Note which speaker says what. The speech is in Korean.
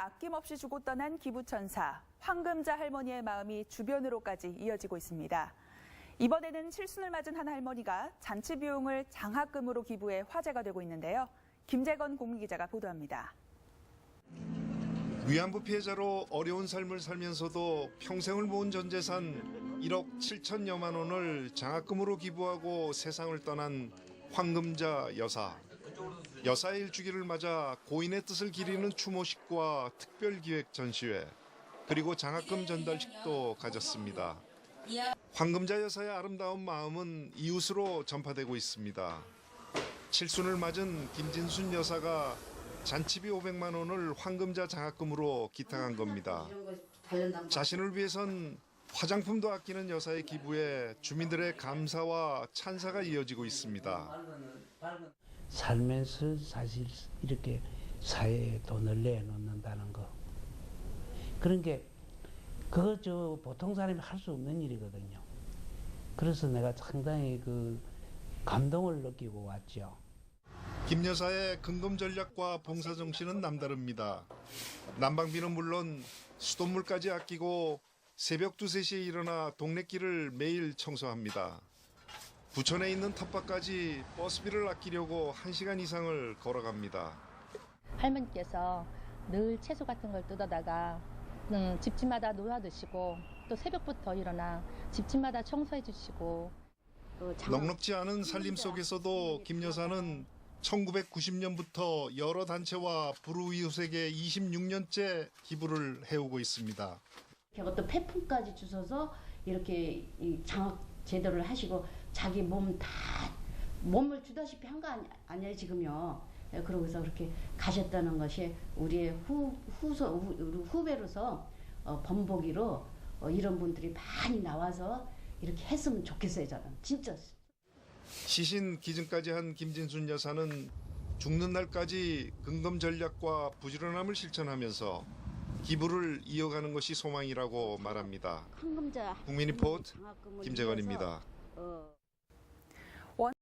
Speaker 1: 아낌없이 주고 떠난 기부천사, 황금자 할머니의 마음이 주변으로까지 이어지고 있습니다. 이번에는 칠순을 맞은 한 할머니가 잔치 비용을 장학금으로 기부해 화제가 되고 있는데요. 김재건 공미기자가 보도합니다.
Speaker 2: 위안부 피해자로 어려운 삶을 살면서도 평생을 모은 전 재산 1억 7천여만 원을 장학금으로 기부하고 세상을 떠난 황금자 여사. 여사의 일주기를 맞아 고인의 뜻을 기리는 추모식과 특별기획 전시회 그리고 장학금 전달식도 가졌습니다. 황금자 여사의 아름다운 마음은 이웃으로 전파되고 있습니다. 칠순을 맞은 김진순 여사가 잔치비 500만 원을 황금자 장학금으로 기탁한 겁니다. 자신을 위해선 화장품도 아끼는 여사의 기부에 주민들의 감사와 찬사가 이어지고 있습니다.
Speaker 3: 살면서 사실 이렇게 사회에 돈을 내놓는다는 거 그런 게 그거 저 보통 사람이 할 수 없는 일이거든요. 그래서 내가 상당히 그 감동을 느끼고 왔죠.
Speaker 2: 김 여사의 근검 전략과 봉사 정신은 남다릅니다. 난방비는 물론 수돗물까지 아끼고 새벽 2, 3시에 일어나 동네 길을 매일 청소합니다. 부천에 있는 텃밭까지 버스비를 아끼려고 1시간 이상을 걸어갑니다.
Speaker 4: 할머니께서 늘 채소 같은 걸 뜯어다가 음, 집집마다 놓아 드시고 또 새벽부터 일어나 집집마다 청소해 주시고
Speaker 2: 넉넉지 않은 살림 속에서도 김 여사는 1990년부터 여러 단체와 불우이웃에게 26년째 기부를 해오고 있습니다.
Speaker 5: 어떤 폐품까지 주셔서 이렇게 이 장학 제대로 하시고 자기 몸 다 몸을 주다시피 한 거 아니 에요 지금요. 예, 그러고서 그렇게 가셨다는 것이 우리의 후 후소 후- 후배로서 어, 번복이로 어, 이런 분들이 많이 나와서 이렇게 했으면 좋겠어요 저는 진짜.
Speaker 2: 시신 기증까지 한 김진순 여사는 죽는 날까지 근검 전략과 부지런함을 실천하면서 기부를 이어가는 것이 소망이라고 말합니다. 국민리포트
Speaker 5: 장학금을
Speaker 2: 김재건입니다.
Speaker 5: 어,